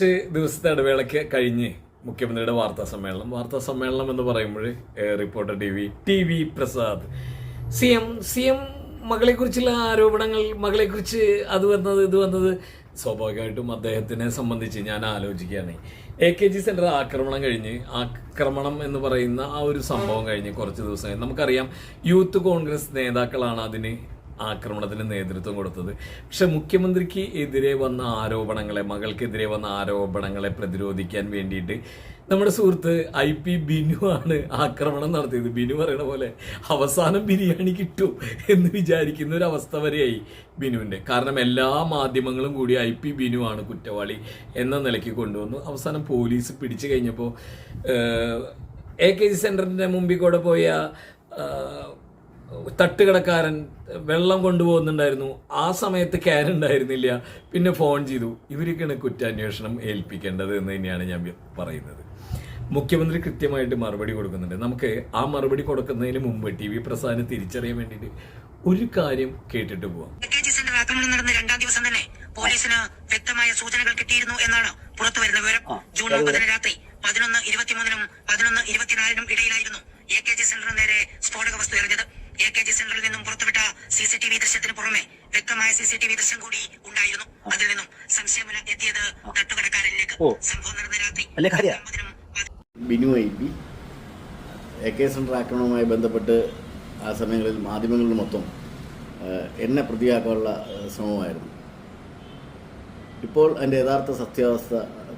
കുറച്ച് ദിവസത്തെ ഇടവേളയ്ക്ക് കഴിഞ്ഞ് മുഖ്യമന്ത്രിയുടെ വാർത്താ സമ്മേളനം. വാർത്താ സമ്മേളനം എന്ന് പറയുമ്പോൾ reporter T V T V Prasad. C M C M മകളെക്കുറിച്ചുള്ള ആരോപണങ്ങൾ മകളെക്കുറിച്ച് അത് വന്നത് ഇത് വന്നത് സ്വാഭാവികമായിട്ടും അദ്ദേഹത്തിനെ സംബന്ധിച്ച് ഞാൻ ആലോചിക്കുകയാണ്. എ കെ ജി സെന്റർ ആക്രമണം കഴിഞ്ഞ് ആക്രമണം എന്ന് പറയുന്ന ആ ഒരു സംഭവം കഴിഞ്ഞ് കുറച്ച് ദിവസം നമുക്കറിയാം യൂത്ത് കോൺഗ്രസ് നേതാക്കളാണ് അതിന് ആക്രമണത്തിന് നേതൃത്വം കൊടുത്തത്. പക്ഷെ മുഖ്യമന്ത്രിക്ക് എതിരെ വന്ന ആരോപണങ്ങളെ മകൾക്കെതിരെ വന്ന ആരോപണങ്ങളെ പ്രതിരോധിക്കാൻ വേണ്ടിയിട്ട് നമ്മുടെ സുഹൃത്ത് ഐ പി ബിനു ആണ് ആക്രമണം നടത്തിയത്. ബിനു പറയണ പോലെ അവസാനം ബിരിയാണി കിട്ടും എന്ന് വിചാരിക്കുന്ന ഒരു അവസ്ഥ വരെയായി ബിനുവിന്റെ. കാരണം എല്ലാ മാധ്യമങ്ങളും കൂടി ഐ പി ബിനു ആണ് കുറ്റവാളി എന്ന നിലയ്ക്ക് കൊണ്ടുവന്നു. അവസാനം പോലീസ് പിടിച്ചു കഴിഞ്ഞപ്പോൾ എ കെ ജി സെന്ററിന്റെ മുമ്പിൽ കൂടെ പോയ തട്ടുകടക്കാരൻ വെള്ളം കൊണ്ടുപോകുന്നുണ്ടായിരുന്നു. ആ സമയത്ത് ക്യാൻ ഉണ്ടായിരുന്നില്ല. പിന്നെ ഫോൺ ചെയ്തു. ഇവരൊക്കെയാണ് കുറ്റാന്വേഷണം ഏൽപ്പിക്കേണ്ടത് എന്ന് തന്നെയാണ് ഞാൻ പറയുന്നത്. മുഖ്യമന്ത്രി കൃത്യമായിട്ട് മറുപടി കൊടുക്കുന്നുണ്ട്. നമുക്ക് ആ മറുപടി കൊടുക്കുന്നതിന് മുമ്പ് ടി വി പ്രസാദിനെ തിരിച്ചറിയാൻ വേണ്ടിയിട്ട് ഒരു കാര്യം കേട്ടിട്ട് പോവാം. ആക്രമണം നടന്ന രണ്ടാം ദിവസം തന്നെ പോലീസിന് വ്യക്തമായ സൂചനകൾ കിട്ടിയിരുന്നു എന്നാണ് പുറത്തു വരുന്ന വിവരം. ജൂൺ മുപ്പതിന് രാത്രി പതിനൊന്ന് ഇരുപത്തിമൂന്നിനും പതിനൊന്ന് ഇരുപത്തിനാലിനും ഇടയിലായിരുന്നു എ കെ ജി സെന്ററിന് നേരെ സ്ഫോടക വസ്തു എറിഞ്ഞത്. എ കെ ജി സെന്ററിൽ നിന്നും പുറത്തുവിട്ട സി സി ടി വി ദൃശ്യത്തിന് പുറമെ വ്യക്തമായ സി സി ടി വി ദൃശ്യം കൂടി ഉണ്ടായിരുന്നു. അതിൽ നിന്നും സംശയമുല എത്തിയത് തട്ടുകടക്കാരനിലേക്ക്. സംഭവം നടന്ന രാത്രി Binu I P A K central ആക്രമണവുമായി ബന്ധപ്പെട്ട് ആ സമയങ്ങളിൽ മാധ്യമങ്ങളിൽ മൊത്തം എന്നെ പ്രതിയാക്കാനുള്ള ശ്രമമായിരുന്നു. ഇപ്പോൾ അതിന്റെ യഥാർത്ഥ സത്യാവസ്ഥ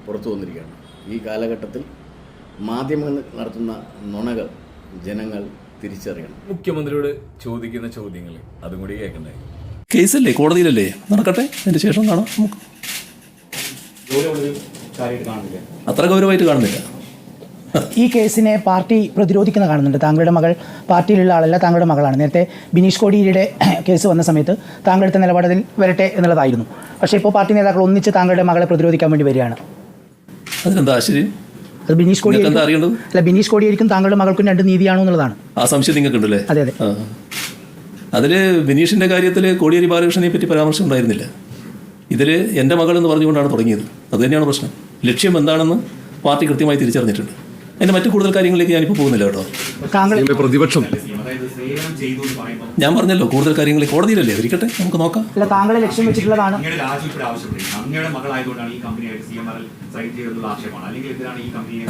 പുറത്തു വന്നിരിക്കുകയാണ്. ഈ കാലഘട്ടത്തിൽ മാധ്യമങ്ങൾ നടത്തുന്ന നുണകൾ ജനങ്ങൾ തിരിച്ചറിയണം. മുഖ്യമന്ത്രിയോട് ചോദിക്കുന്ന ചോദ്യങ്ങൾ അതും കൂടി കേൾക്കണ്ടേ കേസല്ലേ? കോടതിയിലല്ലേ? നടക്കട്ടെ. അതിന്റെ ശേഷം കാണാം. നമുക്ക് അത്ര ഗൗരവമായിട്ട് കാണുന്നില്ല. ഈ കേസിനെ പാർട്ടി പ്രതിരോധിക്കുന്ന കാണുന്നുണ്ട്. താങ്കളുടെ മകൾ പാർട്ടിയിലുള്ള ആളല്ല താങ്കളുടെ മകളാണ്. നേരത്തെ ബിനീഷ് കോടിയിലെ കേസ് വന്ന സമയത്ത് താങ്കളുടെ നിലപാടിൽ വരട്ടെ എന്നുള്ളതായിരുന്നു. പക്ഷേ ഇപ്പോൾ പാർട്ടി നേതാക്കൾ ഒന്നിച്ച് താങ്കളുടെ മകളെ പ്രതിരോധിക്കാൻ വേണ്ടി വരികയാണ്. അതിനെന്താ ആശ്ചര്യം? അത് ബിനീഷ് കോടി അല്ല ബിനീഷ് കോടിയേരിക്കും താങ്കളുടെ മകൾക്കും രണ്ട് നീതിയാണോ എന്നുള്ളതാണ്. ആ സംശയം നിങ്ങൾക്കുണ്ടല്ലേ? അതെ അതെ. അതിൽ ബിനീഷിന്റെ കാര്യത്തിൽ കോടിയേരി ബാലകൃഷ്ണനെ പറ്റി പരാമർശം ഉണ്ടായിരുന്നില്ല. ഇതിൽ എന്റെ മകൾ എന്ന് പറഞ്ഞുകൊണ്ടാണ് തുടങ്ങിയത്. അത് തന്നെയാണ് പ്രശ്നം. ലക്ഷ്യം എന്താണെന്ന് പാർട്ടി കൃത്യമായി തിരിച്ചറിഞ്ഞിട്ടുണ്ട്. അതിന്റെ മറ്റു കൂടുതൽ കാര്യങ്ങളിലേക്ക് ഞാനിപ്പോൾ പോകുന്നില്ല കേട്ടോ. പ്രതിപക്ഷം. ഞാൻ പറഞ്ഞല്ലോ കൂടുതൽ കാര്യങ്ങൾ കോടതിയിലല്ലേ? ഇരിക്കട്ടെ നമുക്ക് നോക്കാം. അല്ല താങ്കളെ ലക്ഷ്യം വെച്ചിട്ടുള്ളതാണ്.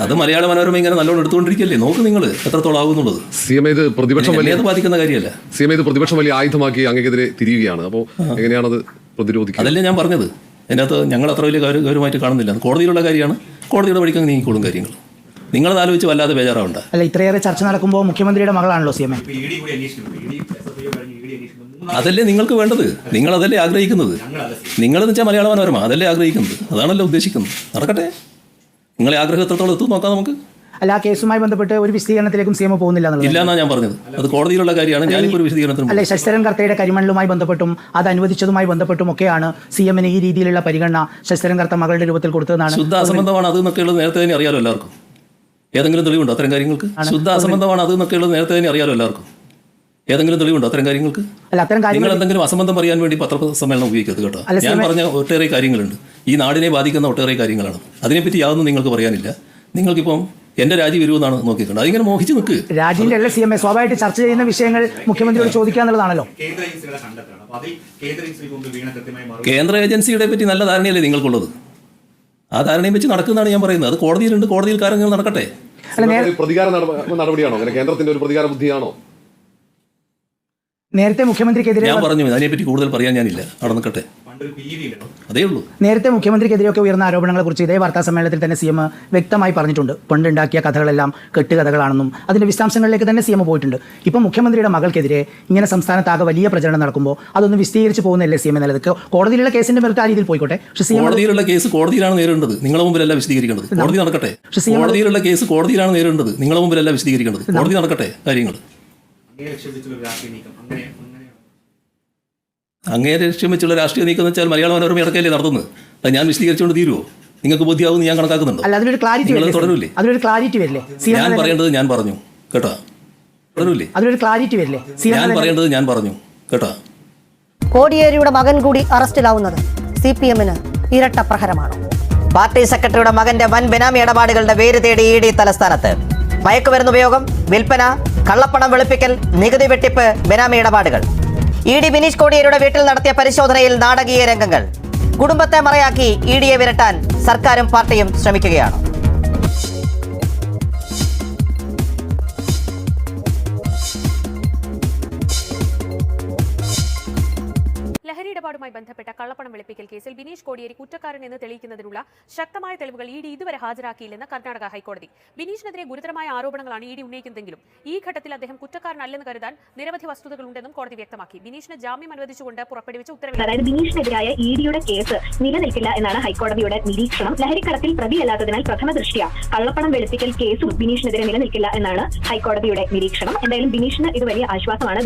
അത് മലയാള മനോരമ ഇങ്ങനെ നല്ലോണം എടുത്തുകൊണ്ടിരിക്കല്ലേ? നോക്ക് നിങ്ങൾ എത്രത്തോളം ആകുന്നുള്ളത്? സി എം ഇത് പ്രതിപക്ഷം വലിയ ബാധിക്കുന്ന കാര്യമല്ല. സി എം ഇത് പ്രതിപക്ഷം വലിയ ആയുധമാക്കി അങ്ങേക്കെതിരെ തിരിയുകയാണ്. അപ്പോൾ എങ്ങനെയാണത് പ്രതിരോധിക്കുക? അതല്ലേ ഞാൻ പറഞ്ഞത്. അതിനകത്ത് ഞങ്ങൾ അത്ര വലിയ കാര്യമായിട്ട് ഗൗരവമായിട്ട് കാണുന്നില്ല. കോടതിയിലുള്ള കാര്യമാണ്. കോടതിയുടെ വഴിക്ക് അങ്ങ് നീങ്ങിക്കോളും കാര്യങ്ങൾ. നിങ്ങളത് ആലോചിച്ച് വല്ലാതെ ബേജാറാവണ്ട. അല്ല ഇത്രയേറെ ചർച്ച നടക്കുമ്പോൾ മുഖ്യമന്ത്രിയുടെ മകളാണല്ലോ സി എം എ. അതല്ലേ നിങ്ങൾക്ക് വേണ്ടത്? നിങ്ങൾ അതല്ലേ ആഗ്രഹിക്കുന്നത് നിങ്ങൾ നിങ്ങളെന്ന് വെച്ചാൽ മലയാള മനോരമ. അതല്ലേ ആഗ്രഹിക്കുന്നത്? അതാണല്ലോ ഉദ്ദേശിക്കുന്നത്. നടക്കട്ടെ. നിങ്ങളെ ആഗ്രഹം എത്രത്തോളം എത്തും നോക്കാം നമുക്ക്. അല്ല ആ കേസുമായി ബന്ധപ്പെട്ട് ഒരു വിശദീകരണത്തിലേക്കും സി എം പോകുന്നില്ല ഇല്ല എന്നാ ഞാൻ പറഞ്ഞത്. അത് കോടതിയിലുള്ള കാര്യമാണ്. ഞാനിപ്പോൾ ഒരു വിശദീകരണത്തിന് അല്ലെ ശശിധരൻ കർത്തയുടെ കരിമണലുമായി ബന്ധപ്പെട്ടും അത് അനുവദിച്ചതുമായി ബന്ധപ്പെട്ടും ഒക്കെയാണ് സി എമ്മിന് ഈ രീതിയിലുള്ള പരിഗണന ശശിധരൻ കർത്ത മകളുടെ രൂപത്തിൽ കൊടുത്തതാണ് ശുദ്ധ അസംബന്ധമാണ് അത് എന്നൊക്കെയുള്ളത് നേരത്തെ തന്നെ അറിയാലോ എല്ലാവർക്കും. ഏതെങ്കിലും തെളിവുണ്ടോ അത്തരം കാര്യങ്ങൾക്ക്? ശുദ്ധ അസംബന്ധമാണ് അത് എന്നൊക്കെയുള്ളത് നേരത്തെ തന്നെ അറിയാലോ എല്ലാവർക്കും. ഏതെങ്കിലും തെളിവുണ്ടോ അത്തരം കാര്യങ്ങൾക്ക്? അല്ല അത്തരം നിങ്ങൾ എന്തെങ്കിലും അസംബന്ധം പറയാൻ വേണ്ടി പത്രസമ്മേളനം ഉപയോഗിക്കരുത് കേട്ടോ. ഞാൻ പറഞ്ഞ ഒട്ടേറെ കാര്യങ്ങളുണ്ട്. ഈ നാടിനെ ബാധിക്കുന്ന ഒട്ടേറെ കാര്യങ്ങളാണ്. അതിനെപ്പറ്റി യാതൊന്നും നിങ്ങൾക്ക് പറയാനില്ല. നിങ്ങൾക്കിപ്പം എന്റെ രാജി വരുമെന്നാണ് നോക്കിയിട്ടുണ്ട് അതിങ്ങനെ മോഹിച്ച് നിൽക്ക്. രാജ്യത്തിന്റെ എല്ലാ സി എം എ സ്വാഭാവികമായിട്ട് ചർച്ച ചെയ്യുന്ന വിഷയങ്ങൾ മുഖ്യമന്ത്രിയോട് ചോദിക്കാന്നുള്ളതാണല്ലോ കേന്ദ്ര ഏജൻസികളെ പറ്റി നല്ല ധാരണയല്ലേ നിങ്ങൾക്കുള്ളത്? ആ ധാരണയും വെച്ച് നടക്കുന്നതാണ് ഞാൻ പറയുന്നത്. അത് കോടതിയിലുണ്ട് കോടതിയിൽ കാര്യങ്ങൾ നടക്കട്ടെ. പ്രതികാര നടപടിയാണോ? കേന്ദ്രത്തിന്റെ ഒരു പ്രതികാര ബുദ്ധിയാണോ? നേരത്തെ മുഖ്യമന്ത്രിക്കെതിരെ ഞാൻ പറഞ്ഞു അതിനെപ്പറ്റി കൂടുതൽ പറയാൻ ഞാനില്ല. അവിടെ നിൽക്കട്ടെ. അതേ ഉള്ളൂ. നേരത്തെ മുഖ്യമന്ത്രിക്കെതിരെയൊക്കെ ഉയർന്ന ആരോപണങ്ങളെ കുറിച്ച് ഇതേ വാർത്താ സമ്മേളനത്തിൽ തന്നെ സി എം വ്യക്തമായി പറഞ്ഞിട്ടുണ്ട്. പണ്ടുണ്ടാക്കിയ കഥകളെല്ലാം കെട്ടുകഥകളാണെന്നും അതിന്റെ വിശദാംശങ്ങളിലേക്ക് തന്നെ സി എം പോയിട്ടുണ്ട്. ഇപ്പം മുഖ്യമന്ത്രിയുടെ മകൾക്കെതിരെ ഇങ്ങനെ സംസ്ഥാനത്താകെ വലിയ പ്രചരണം നടക്കുമ്പോൾ അതൊന്ന് വിശദീകരിച്ച് പോകുന്നില്ലേ സി എം നല്ലത് കോടതിയിലുള്ള കേസിന്റെ മെറിറ്റ് ആ രീതിയിൽ പോയിക്കോട്ടെ. പക്ഷേ കോടതിയിലുള്ള കേസ് കോടതിയിലാണ് നേരിടേണ്ടത്. നിങ്ങളെ മുമ്പിലല്ല വിശദീകരിക്കേണ്ടത്. കോടതി നടക്കട്ടെ. കോടതിയിലുള്ള കേസ് കോടതിയിലാണ് നേരിടേണ്ടത്. നിങ്ങളെ മുമ്പിലല്ല വിശദീകരിക്കേണ്ടത്. കോടതി നടക്കട്ടെ. കാര്യങ്ങൾ അങ്ങനെ അങ്ങേ ലക്ഷ്യം വെച്ചുള്ള രാഷ്ട്രീയ നീക്കം എന്ന് വെച്ചാൽ മലയാള മനോരമ ഇടക്കല്ലേ നടത്തുന്നത്? അത് ഞാൻ വിശദീകരിച്ചുകൊണ്ട് തീരുമോ നിങ്ങൾക്ക് ബോധ്യമാവുമെന്ന് ഞാൻ കണക്കാക്കുന്നുണ്ടോ? അല്ല അതിലൊരു ക്ലാരിറ്റി നിങ്ങൾ വരില്ലേ തുടരൂലേ അതിലൊരു ക്ലാരിറ്റി വരില്ലേ? ഞാൻ പറയേണ്ടത് ഞാൻ പറഞ്ഞു കേട്ടോ? തുടരൂലേ അതിലൊരു ക്ലാരിറ്റി വരില്ലേ? ഞാൻ പറയേണ്ടത് ഞാൻ പറഞ്ഞു കേട്ടോ? കോടിയേരിയുടെ മകൻ കൂടി അറസ്റ്റിലാവുന്നത് സി പി എമ്മിന് ഇരട്ട പ്രഹരമാണോ. പാർട്ടി സെക്രട്ടറിയുടെ മകന്റെ വൻ ബെനാമി ഇടപാടുകളുടെ പേര് തേടി ഇ ഡി തലസ്ഥാനത്ത്. മയക്കുമരുന്ന് ഉപയോഗം വിൽപ്പന കള്ളപ്പണം വെളുപ്പിക്കൽ നികുതി വെട്ടിപ്പ് ബെനാമി ഇടപാടുകൾ. ഇ ഡി ബിനീഷ് കോടിയേരിയുടെ വീട്ടിൽ നടത്തിയ പരിശോധനയിൽ നാടകീയ രംഗങ്ങൾ. കുടുംബത്തെ മറയാക്കി ഇ ഡിയെ വിരട്ടാൻ സർക്കാരും പാർട്ടിയും ശ്രമിക്കുകയാണ്. ഇടപാടുമായി ബന്ധപ്പെട്ട കള്ളപ്പണം വെളുപ്പിക്കൽ കേസിൽ ബിനീഷ് കോടിയേരി കുറ്റക്കാരൻ എന്ന് തെളിയിക്കുന്നതിനുള്ള ശക്തമായ തെളിവുകൾ ഇ ഡി ഇതുവരെ ഹാജരാക്കിയില്ലെന്ന് കർണാടക ഹൈക്കോടതി. ബിനീഷിനെതിരെ ഗുരുതരമായ ആരോപണങ്ങളാണ് ഇ ഡി ഉന്നയിക്കുന്നതെങ്കിലും ഈ ഘട്ടത്തിൽ അദ്ദേഹം കുറ്റക്കാരനല്ലെന്ന് കരുതാൻ നിരവധി വസ്തുതകളുണ്ടെന്നും കോടതി വ്യക്തമാക്കി. ബിനീഷിന് ജാമ്യം അനുവദിച്ചുകൊണ്ട് പുറപ്പെടുവിച്ച ഉത്തരവിൽ അതായത് ബിനീഷിനെതിരായ ഇ ഡിയുടെ കേസ് നിലനിൽക്കില്ല എന്നാണ് ഹൈക്കോടതിയുടെ നിരീക്ഷണം. ലഹരിക്കടത്തിൽ പ്രതിയല്ലാത്തതിനാൽ പ്രഥമ ദൃഷ്ടിയ കള്ളപ്പണം വെളുപ്പിക്കൽ കേസും ബിനീഷിനെതിരെ നിലനിൽക്കില്ല എന്നാണ് ഹൈക്കോടതിയുടെ നിരീക്ഷണം. എന്തായാലും ബിനീഷിന് ഇത് വലിയ ആശ്വാസമാണ്